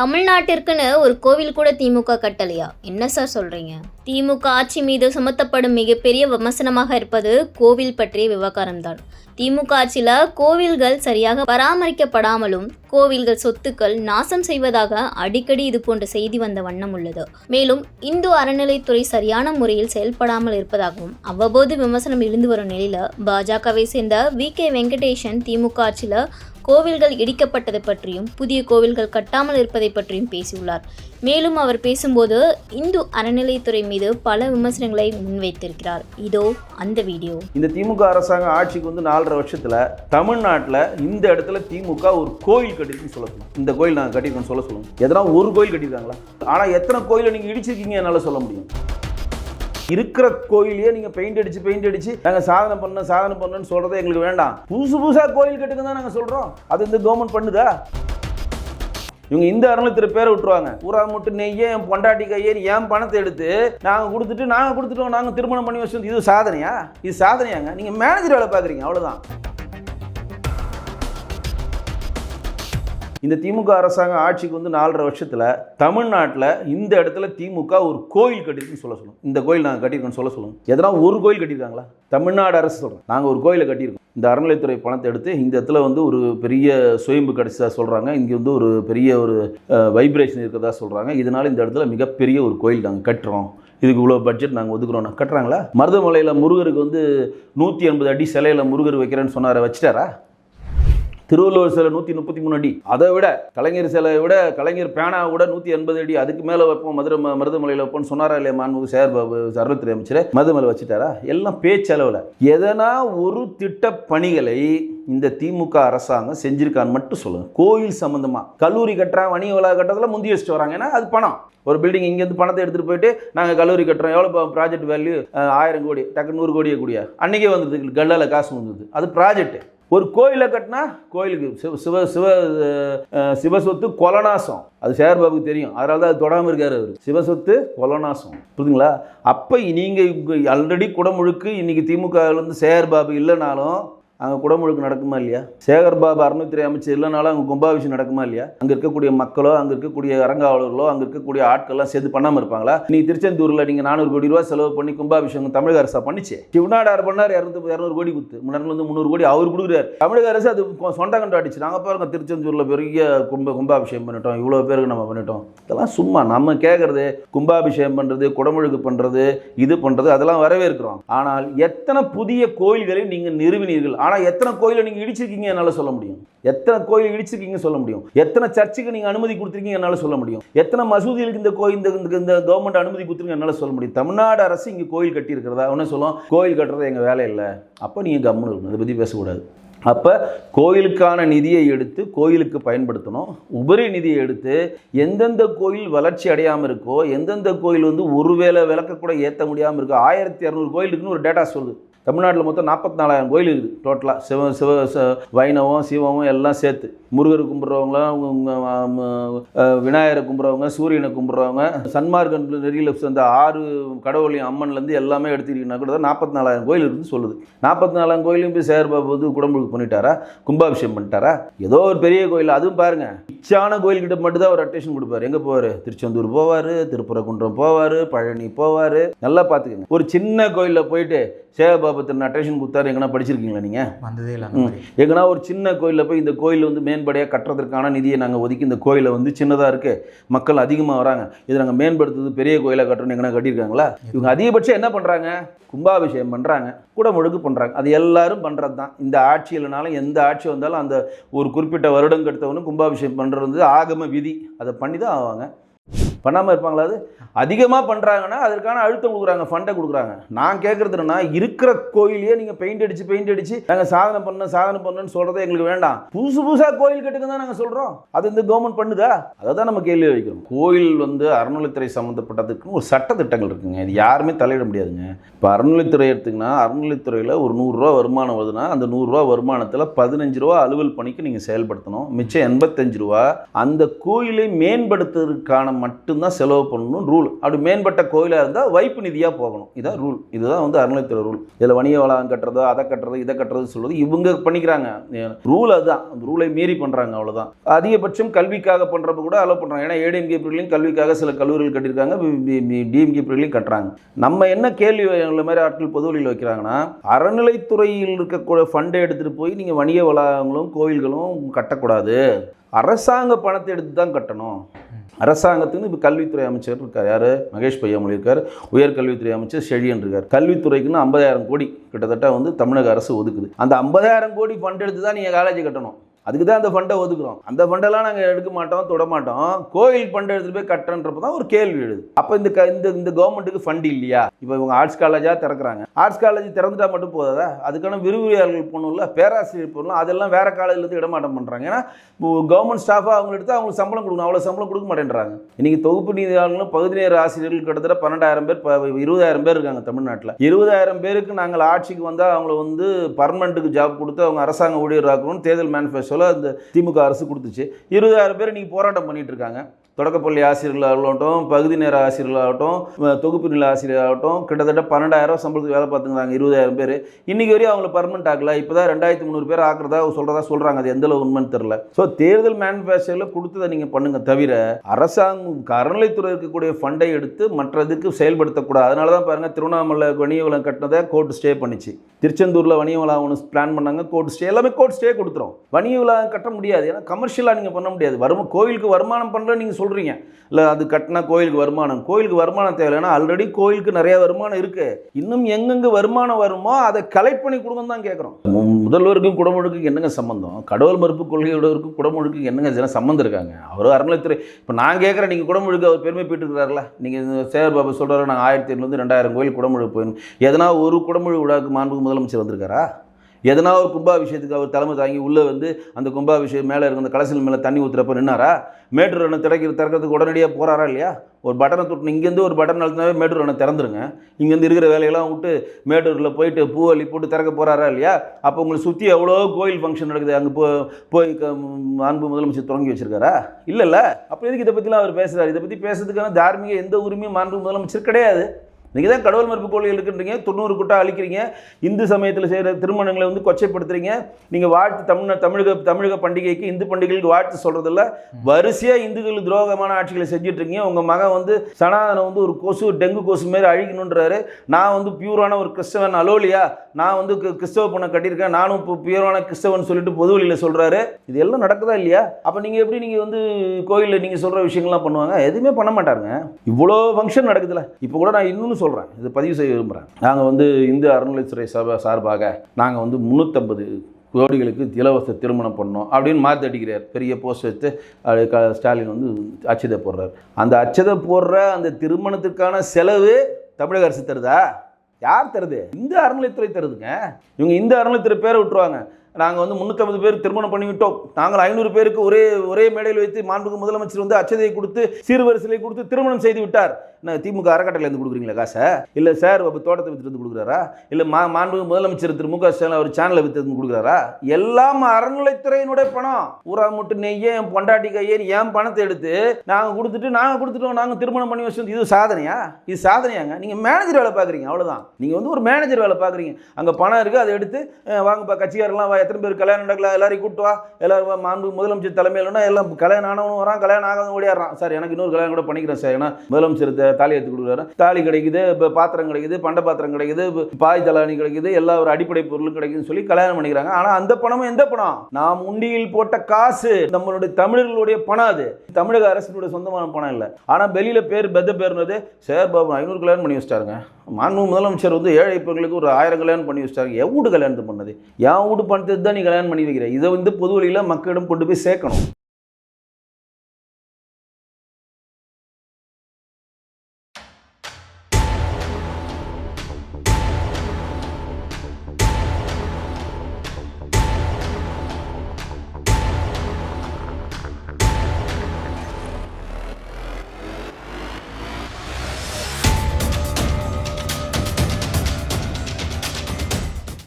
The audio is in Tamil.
தமிழ்நாட்டிற்குன்னு ஒரு கோவில் கூட திமுக கட்டலையா? என்ன சார் சொல்றீங்க? திமுக ஆட்சி மீது சுமத்தப்படும் மிகப்பெரிய விமர்சனமாக இருப்பது கோவில் பற்றிய விவகாரம்தான். திமுக ஆட்சியில் கோவில்கள் சரியாக பராமரிக்கப்படாமலும் கோவில்கள் சொத்துக்கள் நாசம் செய்வதாக அடிக்கடி இது போன்ற செய்தி வந்த வண்ணம் உள்ளது. மேலும் இந்து அறநிலைத்துறை சரியான முறையில் செயல்படாமல் இருப்பதாகவும் அவ்வப்போது விமர்சனம் எழுந்து வரும் நிலையில் பாஜகவை சேர்ந்த வி கே வெங்கடேசன் திமுக ஆட்சியில் கோவில்கள் இடிக்கப்பட்டது பற்றியும் புதிய கோவில்கள் கட்டாமல் இருப்பதை பற்றியும் பேசியுள்ளார். மேலும் அவர் பேசும்போது இந்து அறநிலைத்துறை மீது பல விமர்சனங்களை முன்வைத்திருக்கிறார். இதோ அந்த வீடியோ. இந்த திமுக அரசாங்கம் ஆட்சிக்கு வந்து நாலரை வருஷத்துல தமிழ்நாட்டில் இந்த இடத்துல திமுக ஒரு கோயில் கட்டிருக்குன்னு சொல்ல இந்த கோயில் நாங்கள் கட்டிருக்கோம்னு சொல்ல சொல்லுவோம் எதனா ஒரு கோயில் கட்டியிருக்காங்களா? ஆனால் எத்தனை கோயிலை நீங்கள் இடிச்சிருக்கீங்க என்னால் சொல்ல முடியும். இருக்கிற கோயிலையே நீங்கள் பெயிண்ட் அடிச்சு பெயிண்ட் அடிச்சு நாங்கள் சாதனை பண்ண சாதனை பண்ணணும்னு சொல்றதே எங்களுக்கு வேண்டாம். புதுசு புதுசாக கோயில் கட்டுங்க தான் நாங்கள் சொல்கிறோம் அது இந்த கவர்மெண்ட் பண்ணுதா? இவங்க இந்த அறநிலையத்துறை பேரை விட்டுருவாங்க. ஊரா மட்டும் நெய்யே என் பொண்டாட்டி கையே என் பணத்தை எடுத்து நாங்கள் கொடுத்துட்டு நாங்கள் கொடுத்துட்டோம் நாங்கள் திருமணம் பண்ணி வச்சு இது சாதனையா? இது சாதனையாங்க. நீங்கள் மேனேஜர் வேலை பார்க்குறீங்க அவ்வளோதான் இந்த திமுக அரசாங்கம் ஆட்சிக்கு வந்து நாலரை வருஷத்தில் தமிழ்நாட்டில் இந்த இடத்துல திமுக ஒரு கோயில் கட்டியிருக்குன்னு சொல்ல சொல்லுங்க. இந்த கோயில் நாங்கள் கட்டியிருக்கோம்னு சொல்ல சொல்லுங்க. எதனா ஒரு கோயில் கட்டியிருக்காங்களா? தமிழ்நாடு அரசு சொல்கிறோம் நாங்கள் ஒரு கோயிலை கட்டியிருக்கோம். இந்த அறநிலைத்துறை பணத்தை எடுத்து இந்த இடத்துல வந்து ஒரு பெரிய சுயம்பு கிடைச்சதா சொல்கிறாங்க இங்கே வந்து ஒரு பெரிய ஒரு வைப்ரேஷன் இருக்கிறதா சொல்கிறாங்க இதனால் இந்த இடத்துல மிகப்பெரிய ஒரு கோயில் நாங்கள் கட்டுறோம். இதுக்கு இவ்வளோ பட்ஜெட் நாங்கள் ஒதுக்குறோம் கட்டுறாங்களா? மருதமலையில் முருகருக்கு வந்து நூற்றி எண்பது அடி சிலையில் முருகர் வைக்கிறேன்னு சொன்னார? வச்சுட்டாரா? திருவள்ளுவர் சிலை நூற்றி முப்பத்தி மூணு அடி. அதை விட கலைஞர் சிலையை விட கலைஞர் பேனா விட நூற்றி எண்பது அடி அதுக்கு மேலே வைப்போம் மதுரை ம- மருதமலையில் வைப்போம்னு சொன்னாரா இல்லையா மாண்புகு சேர் பாபு அமைச்சர்? மருதமலை வச்சுட்டாரா? எல்லாம் பேச்சளவில். எதனா ஒரு திட்ட பணிகளை இந்த திமுக அரசாங்கம் செஞ்சிருக்கான்னு மட்டும் சொல்லுங்க. கோயில் சம்பந்தமா. கல்லூரி கட்டுறான் வணிக வளாக கட்டத்தில் முந்தி வச்சுட்டு வராங்க. ஏன்னா அது பணம். ஒரு பில்டிங் இங்கேருந்து பணத்தை எடுத்துகிட்டு போயிட்டு நாங்கள் கல்லூரி கட்டுறோம். எவ்வளோ ப்ராஜெக்ட் வேல்யூ ஆயிரம் கோடி டக்கு நூறு கோடியே கூடிய. அன்றைக்கே வந்தது கல்லால் காசு வந்தது அது ப்ராஜெக்ட் ஒரு கோயிலை கட்டினா கோயிலுக்கு சிவ சிவ சிவ அஹ், சிவசொத்து கொலநாசம். அது சேர்பாபுக்கு தெரியும். அதனால தான் அது தொடாமல் இருக்கார் அவர். சிவசொத்து கொலநாசம். புரியுதுங்களா? அப்போ நீங்கள் ஆல்ரெடி குடமுழுக்கு இன்னைக்கு திமுகவிலேருந்து சேர்பாபு இல்லைனாலும் அங்கே குடமுழுக்கு நடக்குமா இல்லையா? சேகர் பாபு அறநிலைத்துறை அமைச்சர் இல்லைனாலும் அங்கே கும்பாபிஷேகம் நடக்குமா இல்லையா? அங்கே இருக்கக்கூடிய மக்களோ அங்கே இருக்கக்கூடிய அரங்காவலர்களோ அங்கே இருக்கக்கூடிய ஆட்கள்லாம் சேர்த்து பண்ணாமல் இருப்பாங்களா? நீ திருச்செந்தூரில் நீங்கள் நானூறு கோடி ரூபா செலவு பண்ணி கும்பாபிஷேகம் தமிழக அரசா பண்ணிச்சு? சிவநாடார் பண்ணார் இரநூத்தி இரநூறு கோடி குத்து முன்னாடி வந்து முந்நூறு கோடி அவர் கொடுக்குறாரு. தமிழக அரசு அது சொந்த கண்டு அடிச்சு. நாங்கள் பாருங்க திருச்செந்தூரில் பெரிய கும்ப கும்பாபிஷேகம் பண்ணிட்டோம். இவ்வளோ பேருக்கு நம்ம பண்ணிட்டோம். இதெல்லாம் சும்மா நம்ம கேட்குறது கும்பாபிஷேகம் பண்ணுறது குடமுழுக்கு பண்ணுறது இது பண்ணுறது அதெல்லாம் வரவேற்கிறோம். ஆனால் எத்தனை புதிய கோயில்களை நீங்கள் நிறுவினீர்கள்? ஆனால் எத்தனை கோயிலை நீங்கள் இடிச்சிருக்கீங்க என்னால் சொல்ல முடியும். எத்தனை கோயில் இடிச்சிருக்கீங்க சொல்ல முடியும். எத்தனை சர்ச்சுக்கு நீங்கள் அனுமதி கொடுத்துருக்கீங்க என்னால் சொல்ல முடியும். எத்தனை மசூதிகளுக்கு இந்த கோயில் இந்த இந்த- கவர்மெண்ட் அனுமதி கொடுத்துருங்க என்னால் சொல்ல முடியும். தமிழ்நாடு அரசு இங்கே கோயில் கட்டியிருக்கிறதா? ஒன்று சொல்லும் கோயில் கட்டுறது எங்கள் வேலை இல்லை. அப்போ நீங்கள் கம்முன்னு இருக்கணும். அதை பற்றி பேசக்கூடாது. அப்போ கோயிலுக்கான நிதியை எடுத்து கோயிலுக்கு பயன்படுத்தணும். உபரி நிதியை எடுத்து எந்தெந்த கோயில் வளர்ச்சி அடையாமல் இருக்கோ எந்தெந்த கோயில் வந்து ஒருவேளை விளக்க கூட ஏற்ற முடியாமல் இருக்கோ ஆயிரத்தி இரநூறு கோயில் இருக்குன்னு ஒரு டேட்டா சொல்லுது. தமிழ்நாட்டில் மொத்தம் நாற்பத்தி நாலாயிரம் கோயில் இருக்குது. டோட்டலாக சிவ சிவ வைணவம் சிவமும் எல்லாம் சேர்த்து. முருகர் கும்பிட்றவங்களாம் விநாயகரை கும்பிட்றவங்க சூரியனை கும்பிட்றவங்க சன்மார்க்கன் நெறியில் சேர்ந்த ஆறு கடவுளையும் அம்மன்லேருந்து எல்லாமே எடுத்துக்கிட்டீங்கன்னா கூட நாற்பத்தி நாலாயிரம் கோயில் இருக்குன்னு சொல்லுது. நாற்பத்தி நாலாயிரம் கோயிலையும் போய் சேர்பாபு வந்து குடமுழுக்கு பண்ணிட்டாரா? கும்பாபிஷேகம் பண்ணிட்டாரா? ஏதோ ஒரு பெரிய கோயில் அதுவும் பாருங்க. பிச்சான கோயில்கிட்ட மட்டும் தான் அவர் அட்டேஷன் கொடுப்பாரு. எங்கே போவார்? திருச்செந்தூர் போவார் திருப்புறக்குன்றம் போவார் பழனி போவார். நல்லா பார்த்துக்கங்க. ஒரு சின்ன கோயிலில் போயிட்டு சேகபாபு திரு அட்டேஷன் கொடுத்தாரு. எங்கன்னா படிச்சிருக்கீங்களா நீங்கள் வந்ததே இல்லை அந்த எங்கன்னா ஒரு சின்ன கோயிலில் போய் இந்த கோயில் வந்து மேம்படையாக கட்டுறதுக்கான நிதியை நாங்கள் ஒதுக்கி இந்த கோயிலை வந்து சின்னதாக இருக்குது மக்கள் அதிகமாக வராங்க. இதை நாங்கள் மேம்படுத்துறது பெரிய கோயிலாக கட்டுறோம்னு எங்கன்னா கட்டியிருக்காங்களா? இவங்க அதிகபட்சம் என்ன பண்ணுறாங்க கும்பாபிஷேகம் பண்ணுறாங்க கூட முழுக்கு பண்ணுறாங்க அது எல்லாரும் பண்ணுறது தான். இந்த ஆட்சி இல்லைனாலும் எந்த ஆட்சி வந்தாலும் அந்த ஒரு குறிப்பிட்ட வருடம் கெடுத்தவனும் கும்பாபிஷேகம் பண்ணுறது வந்து ஆகம விதி. அதை பண்ணி தான் ஆவாங்க. பண்ணாமல் இருப்பாங்களா அது? அதிகமாக பண்ணுறாங்கன்னா அதற்கான அழுத்தம் கொடுக்குறாங்க ஃபண்டை கொடுக்குறாங்க. நான் கேட்குறது என்னன்னா இருக்கிற கோயிலையே நீங்கள் பெயிண்ட் அடிச்சு பெயிண்ட் அடித்து நாங்கள் சாதனை பண்ணணும் சாதனை பண்ணணும்னு சொல்கிறதே எங்களுக்கு வேண்டாம். புதுசு புதுசாக கோயில் கட்டுங்க தான் நாங்கள் சொல்கிறோம் அது இந்த கவர்மெண்ட் பண்ணுதா? அதை தான் நம்ம கேள்வி வைக்கிறோம். கோயில் வந்து அறநிலைத்துறை சம்மந்தப்பட்டதுக்குன்னு ஒரு சட்ட திட்டங்கள் இருக்குங்க. இது யாருமே தலையிட முடியாதுங்க. இப்போ அறநிலைத்துறை எடுத்துங்கன்னா அறநிலைத்துறையில் ஒரு நூறுரூவா வருமானம் வருதுன்னா அந்த நூறுரூவா வருமானத்தில் பதினஞ்சு ரூபா அலுவல் பணிக்கு நீங்கள் செயல்படுத்தணும். மிச்சம் எண்பத்தஞ்சு ரூபா அந்த கோயிலை மேம்படுத்துவதற்கான மட்டும் மட்டும்தான் செலவு பண்ணணும் ரூல் அப்படி மேம்பட்ட கோயிலாக இருந்தால் வைப்பு நிதியாக போகணும். இதான் ரூல் இதுதான் வந்து அறநிலைத்துறை ரூல் இதில் வணிக வளாகம் கட்டுறதோ அதை கட்டுறது இதை கட்டுறது சொல்வது இவங்க பண்ணிக்கிறாங்க. ரூல் அதுதான். அந்த ரூலை மீறி பண்ணுறாங்க அவ்வளோதான் அதிகபட்சம் கல்விக்காக பண்ணுறப்ப கூட அலோவ் பண்ணுறாங்க ஏன்னா ஏடிஎம்கே பிரிவிலையும் கல்விக்காக சில கல்லூரிகள் கட்டியிருக்காங்க. டிஎம்கே பிள்ளைகளையும் கட்டுறாங்க. நம்ம என்ன கேள்வி உள்ள மாதிரி ஆட்கள் பொது வழியில் வைக்கிறாங்கன்னா அறநிலைத்துறையில் இருக்கக்கூடிய ஃபண்டை எடுத்துகிட்டு போய் நீங்கள் வணிக வளாகங்களும் கோயில்களும் கட்டக்கூடாது. அரசாங்க பணத்தை எடுத்து தான் கட்டணும். அரசாங்கத்துக்கு இப்போ கல்வித்துறை அமைச்சர் இருக்கார். யார்? மகேஷ் பொய்யாமொழி இருக்கார் உயர்கல்வித்துறை அமைச்சர் செழியன் இருக்கார். கல்வித்துறைக்குன்னு ஐம்பதாயிரம் கோடி கிட்டத்தட்ட வந்து தமிழக அரசு ஒதுக்குது. அந்த ஐம்பதாயிரம் கோடி ஃபண்ட் எடுத்து தான் நீங்கள் காலேஜ் கட்டணும். அதுக்கு தான் அந்த ஃபண்டை ஒதுக்குறோம். அந்த ஃபண்டெல்லாம் நாங்கள் எடுக்க மாட்டோம் தொட மாட்டோம். கோயில் ஃபண்டை எடுத்துகிட்டு போய் கட்டுறன்றப்ப தான் ஒரு கேள்வி எழுது. அப்போ இந்த க இந்த இந்த கவர்மெண்ட்டுக்கு ஃபண்ட் இல்லையா? இப்போ இவங்க ஆர்ட்ஸ் காலேஜாக திறக்கிறாங்க. ஆர்ட்ஸ் காலேஜ் திறந்துட்டா மட்டும் போதாதா? அதுக்கான விரிவுரையாளர்கள் போகணும்ல பேராசிரியர் போகணும் அதெல்லாம் வேற காலேஜ்லேருந்து இடமாட்டம் பண்ணுறாங்க ஏன்னா கவர்மெண்ட் ஸ்டாஃபாக அவங்க எடுத்து அவங்களுக்கு சம்பளம் கொடுக்கணும். அவ்வளோ சம்பளம் கொடுக்க மாட்டேன்றாங்க. இன்னைக்கு தொகுப்பு நீதியாளர்களும் பகுதி நேர ஆசிரியர்கள் கிட்டத்தட்ட பன்னெண்டாயிரம் பேர் இருபதாயிரம் பேர் இருக்காங்க தமிழ்நாட்டில். இருபதாயிரம் பேருக்கு நாங்கள் ஆட்சிக்கு வந்தால் அவங்கள வந்து பர்மனெண்ட்டுக்கு ஜாப் கொடுத்து அவங்க அரசாங்க ஊழியராக்கணும்னு தேர்தல் சொல்ல அந்த திமுக அரசு கொடுத்துச்சு. இருபதாயிரம் பேர் இன்னைக்கு போராட்டம் பண்ணிட்டு இருக்காங்க. தொடக்கப்பள்ளி ஆசிரியர்களாகட்டும் பகுதி நேர ஆசிரியர்களாகட்டும் தொகுப்பு நில ஆசிரியராகட்டும் கிட்டத்தட்ட பன்னெண்டாயிரம் சம்பளத்துக்கு வேலை பார்த்துக்கிறாங்க இருபதாயிரம் பேர். இன்றைக்கி வரையும் அவங்கள பர்மனெண்ட் ஆகல இப்போ தான் ரெண்டாயிரத்தி முந்நூறு பேர் ஆக்குறதா சொல்கிறதா சொல்கிறாங்க அது எந்த அளவு உண்மைன்னு தெரில ஸோ தேர்தல் மேனுஃபேக்சரில் கொடுத்ததை நீங்கள் பண்ணுங்கள் தவிர அரசாங்கம் அறநிலைத்துறை இருக்கக்கூடிய ஃபண்டை எடுத்து மற்றதுக்கு செயல்படுத்தக்கூடாது. அதனால தான் பாருங்கள் திருவண்ணாமலை வணிக வளம் கட்டினதை கோர்ட் ஸ்டே பண்ணிச்சு. திருச்செந்தூரில் வணிக வளாகம் ஒன்று பிளான் பண்ணாங்க கோர்ட் ஸ்டே எல்லாமே கோர்ட் ஸ்டே கொடுத்துரும். வணிக கட்ட முடியாது. ஏன்னா கமர்ஷியலாக நீங்கள் பண்ண முடியாது. வருமா கோவிலுக்கு வருமானம் பண்ணுற நீங்கள் சொல்கிறீங்க இல்லை அது கட்டினா கோயிலுக்கு வருமானம். கோயிலுக்கு வருமானம் தேவையில்லைன்னா ஆல்ரெடி கோயிலுக்கு நிறைய வருமானம் இருக்குது இன்னும் எங்கெங்கே வருமானம் வருமோ அதை கலெக்ட் பண்ணி கொடுங்கன்னு தான் கேட்குறோம் முதல்வருக்கும் குடமுழுக்கு என்னங்க சம்பந்தம்? கடவுள் மறுப்பு கொள்கையோடவருக்கும் குடமுழுக்கு என்னங்க ஜன சம்மந்தம் இருக்காங்க? அவர் அறநிலைத்துறை இப்போ நான் கேட்குறேன் நீங்கள் குடமுழுக்கு அவர் பெருமை பெற்றுக்கிறார்களா நீங்கள் சேகர் பாபு சொல்கிறாரு நாங்கள் ஆயிரத்தி எட்நூறு ரெண்டாயிரம் கோயில் குடமுழுக்கு போயிடணும் எதனா ஒரு குடமுழு விழாவுக்கு மாண்புக்கு முதலமைச்சர் வந்திருக்காரா? எதனா ஒரு கும்பாபிஷேகத்துக்கு அவர் தலைமை தாங்கி உள்ளே வந்து அந்த கும்பாபிஷேகம் மேலே இருக்க அந்த கலசில் மேலே தண்ணி ஊற்றுறப்ப நின்னாரா? மேட்டூர் அணை திறக்கிற திறக்கிறதுக்கு உடனடியாக போகிறாரா இல்லையா? ஒரு பட்டனை தொட்டு இங்கேருந்து ஒரு பட்டன் அழுத்தினாவே மேட்டூர் அணை திறந்துருங்க. இங்கேருந்து இருக்கிற வேலையெல்லாம் விட்டு மேட்டூரில் போயிட்டு பூவள்ளி போட்டு திறக்க போகிறாரா இல்லையா? அப்போ உங்களை சுற்றி எவ்வளோ கோயில் ஃபங்க்ஷன் நடக்குது? அங்கே போ போய் க- அன்பு முதலமைச்சர் தொடங்கி வச்சிருக்காரா? இல்லைல்ல. அப்போ எதுக்கு இதை பற்றிலாம் அவர் பேசுகிறார் இதை பற்றி பேசுறதுக்கான தார்மீக எந்த உரிமையும் மாண்பு முதலமைச்சர் கிடையாது. நீங்கள் தான் கடவுள் மறுப்பு கொள்கை இருக்குன்றீங்க தொண்ணூறு குட்டா அழிக்கிறீங்க இந்து சமயத்தில் செய்கிற திருமணங்களை வந்து கொச்சைப்படுத்துறீங்க. நீங்கள் வாழ்த்து தமிழ் தமிழக தமிழக பண்டிகைக்கு இந்து பண்டிகைகளுக்கு வாழ்த்து சொல்கிறதில்ல வரிசையாக இந்துக்கள் துரோகமான ஆட்சிகளை செஞ்சுட்ருக்கீங்க. உங்கள் மகன் வந்து சனாதனம் வந்து ஒரு கொசு டெங்கு கொசு மாரி அழிக்கணுன்றாரு. நான் வந்து பியூரான ஒரு கிறிஸ்தவன் அலோலியா. நான் வந்து கிறிஸ்தவ பொண்ணை கட்டியிருக்கேன். நானும் இப்போ பியூரான கிறிஸ்தவன் சொல்லிட்டு பொது வழியில் சொல்கிறாரு இது எல்லாம் நடக்குதா இல்லையா? அப்போ நீங்கள் எப்படி நீங்கள் வந்து கோயிலில் நீங்கள் சொல்கிற விஷயங்கள்லாம் பண்ணுவாங்க? எதுவுமே பண்ண மாட்டாருங்க. இவ்வளோ ஃபங்க்ஷன் நடக்குதுல்ல இப்போ கூட நான் இன்னொன்று சொல்கிறேன் இது பதிவு செய்ய விரும்புகிறேன் நாங்கள் வந்து இந்து அறநிலைத்துறை சபை சார்பாக நாங்கள் வந்து முந்நூற்றம்பது கோடிகளுக்கு இலவச திருமணம் பண்ணோம் அப்படின்னு மாற்றி அடிக்கிறார். பெரிய போஸ்ட் வச்சு அது க ஸ்டாலின் வந்து அச்சதை போடுறார். அந்த அச்சதை போடுற அந்த திருமணத்துக்கான செலவு தமிழக அரசு தருதா? யார் தருது? இந்த அறநிலைத்துறை தருதுங்க. இவங்க இந்த அறநிலைத்துறை பேரை விட்டுருவாங்க. நாங்கள் வந்து முந்நூற்றம்பது பேர் திருமணம் பண்ணிவிட்டோம் நாங்கள் ஐநூறு பேருக்கு ஒரே ஒரே மேடையில் வைத்து மாண்புக்கு முதலமைச்சர் வந்து அச்சதையை கொடுத்து சீர்வரிசலை கொடுத்து திருமணம் செய்து விட்டார். என்ன திமுக அறக்கட்டளையிலேருந்து கொடுக்குறீங்களா காசை? இல்லை சார் இப்போ தோட்டத்தை வித்துட்டு வந்து கொடுக்குறாரா? இல்லை மா மாண்புக்கு முதலமைச்சர் திரு மு க ஸ்டாலின் அவர் சேனலை வித்து வந்து கொடுக்குறாரா? எல்லாம் அறநிலைத்துறையினுடைய பணம். ஊரா மட்டும் நெய்யே என் பொண்டாட்டி கையேன் என் பணத்தை எடுத்து நாங்கள் கொடுத்துட்டு நாங்கள் கொடுத்துட்டோம் நாங்கள் திருமணம் பண்ணி வச்சோம் இது சாதனையா? இது சாதனையாங்க? நீங்கள் மேனேஜர் வேலை பார்க்குறீங்க அவ்வளோதான் நீங்கள் வந்து ஒரு மேனேஜர் வேலை பார்க்குறீங்க. அங்கே பணம் இருக்குது அதை எடுத்து வாங்கப்பா கட்சிக்காரெல்லாம் எத்தனை பேர் கல்யாணம் நடக்கல எல்லாரையும் கூட்டு வா. எல்லாரும் மாண்பு முதலமைச்சர் தலைமையிலனா எல்லாம் கல்யாணம் ஆனவனும் வரான் கல்யாணம் ஆகாதவன் ஓடியாடுறான். சார் எனக்கு இன்னொரு கல்யாணம் கூட பண்ணிக்கிறேன் சார். ஏன்னா முதலமைச்சர் தாலி எடுத்து கொடுக்குறாரு. தாலி கிடைக்குது இப்போ பாத்திரம் கிடைக்குது பண்ட பாத்திரம் கிடைக்குது பாய் தலானி கிடைக்குது எல்லா ஒரு அடிப்படை பொருளும் கிடைக்குதுன்னு சொல்லி கல்யாணம் பண்ணிக்கிறாங்க. ஆனால் அந்த பணமும் எந்த பணம்? நாம் உண்டியில் போட்ட காசு நம்மளுடைய தமிழர்களுடைய பணம் அது. தமிழக அரசினுடைய சொந்தமான பணம் இல்லை. ஆனால் வெளியில் பேர் பெத்த பேர்னது சார் பாபு ஐநூறு கல்யாணம் பண்ணி வச்சிட்டாருங்க. மாண்பு முதலமைச்சர் வந்து ஏழை பெண்களுக்கு ஒரு ஆயிரம் கல்யாணம் பண்ணி வச்சிட்டாரு. என் கல்யாணத்தை பண்ணது. என் வீடு பணத்தை தான் நீ கல்யாணம் பண்ணி வைக்கிற. இதை வந்து பொது வழியில் மக்களிடம் கொண்டு போய் சேர்க்கணும்.